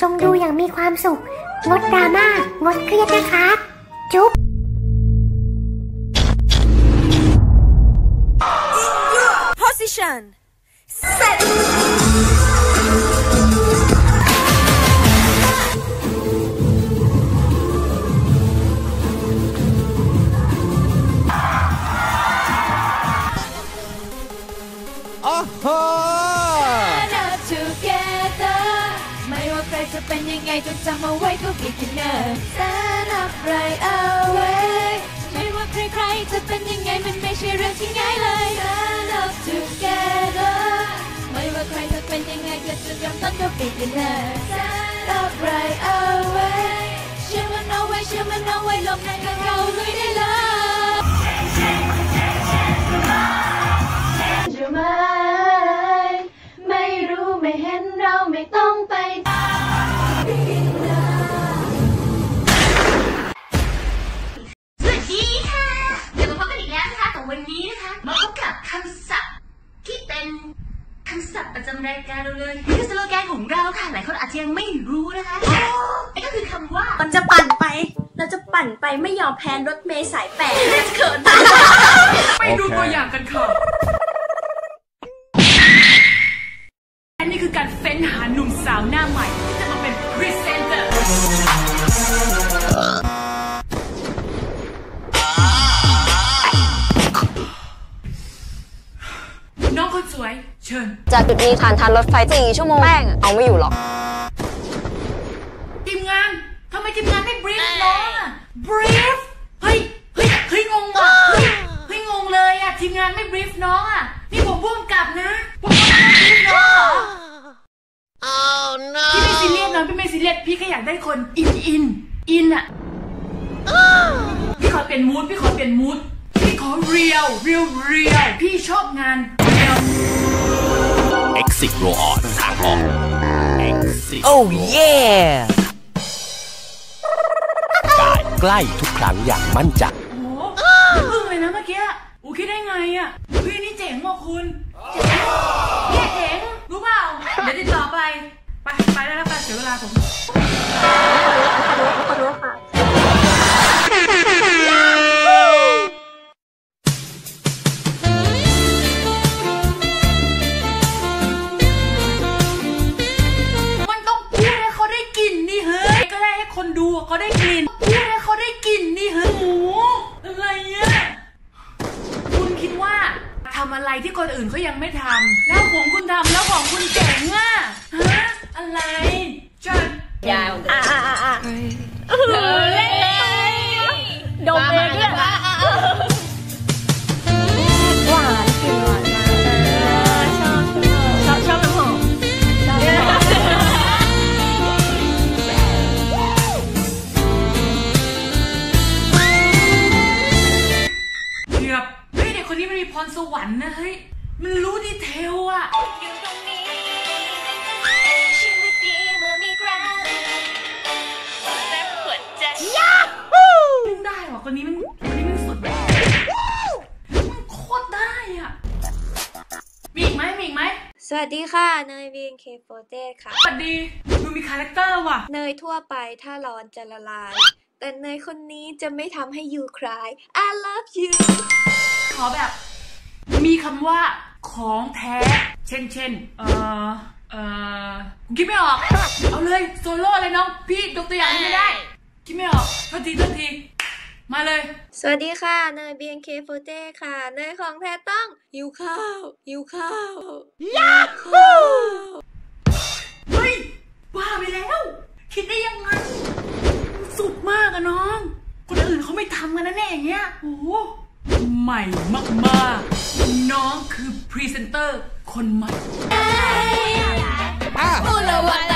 จงดูอย่างมีความสุข งดดราม่า งดเครียดนะครับ จุ๊บ Position. Stand เป็นยังไงจงจำเอาไว้ก็ beginner Stand up right away ไม่ว่าใครๆจะเป็นยังไงมันไม่ใช่เรื่องที่ง่ายเลย Stand up together ไม่ว่าใครจะเป็นยังไงก็จะจำต้นก็ beginner Stand up right away เชื่อมันเอาไว้เชื่อมันเอาไว้ลมในก็ จำรายการเราเลยนี่คือสโลแกนของเราค่ะหลายคนอาจจะยังไม่รู้นะคะนั่นก็คือคำว่า มันจะปั่นไป เราจะปั่นไปไม่ยอมแพ้รถเมย์สายแปดเขินไปดูตัวอย่างกันค่ะ จากจุดนี้ฐานทันรถไฟสี่ชั่วโมงแป้งอะเอาไม่อยู่หรอก ทีมงานทำไมทีมงานไม่บรีฟน้องอะบรีฟเฮ้ยเฮ้ยเฮ้ยงงว่ะเฮ้ยเฮ้ยงงเลยอะทีมงานไม่บรีฟน้องอะนี่ผมพ่วงกลับนะผมพ่วงกลับบรีฟน้องเหรอพี่ไม่ซีเรียสนะพี่ไม่ซีเรียสพี่แค่อยากได้คนอินอินอินอะพี่ขอเปลี่ยนมูดพี่ขอเปลี่ยนมูดพี่ขอเรียวเรียวเรียวพี่ชอบงานเรียว Exit Roll On ทางออก Exit Oh Roll On yeah! กายใกล้ทุกครั้งอย่างมั่นใจโอ้โหอึ้งเลยนะเมื่อกี้อูคิดได้ไงอะเฮ้ยนี่เจ๋งว่ะคุณเจ๋งเนี่ยเจ๋งรู้เปล่า เดี๋ยวติดต่อไป ไป ไปได้แล้วไปเสียเวลาผมมัน อะไรที่คนอื่นเขายังไม่ทำแล้วของคุณทำแล้วของคุณเจ๋งอะฮะอะไรเชิญยาวอะอะอะอะเออเล่นเลยดมเองด้วย อะอยู่ตรงนี้ชีวิตดีเมื่อมีใครแรงหัวใจมันได้ว่ะคนนี้มันคนนี้มันสุดแบบมันโคตรได้อะมีอีกไหมมีอีกไหมสวัสดีค่ะ เนยวีนเคโปเต้ค่ะ สวัสดีดูมีคาแรคเตอร์ว่ะ เนยทั่วไปถ้าร้อนจะละลาย แต่เนยคนนี้จะไม่ทำให้ยูคลาย I love you ขอแบบ มีคำว่าของแท้ เช่นเช่นเอ่อเอ่อกูคิดไม่ออก เอาเลยโซโล่เลยน้องพี่ยกตัวอย่างให้ไม่ได้คิดไม่ออกโทษทีโทษทีมาเลย สวัสดีค่ะ เนย BNK48 ค่ะ เนยของแท้ต้องหิวข้าวหิวข้าวเฮ้ยบ้าไปแล้ว คิดได้ยังไง สุดมากอะน้อง คนอื่นเขาไม่ทำกันนะเนี่ยอย่างเงี้ย โอ้โหใหม่มากๆ น้องคือ พรีเซนเตอร์คนใหม่อุลวะตะเม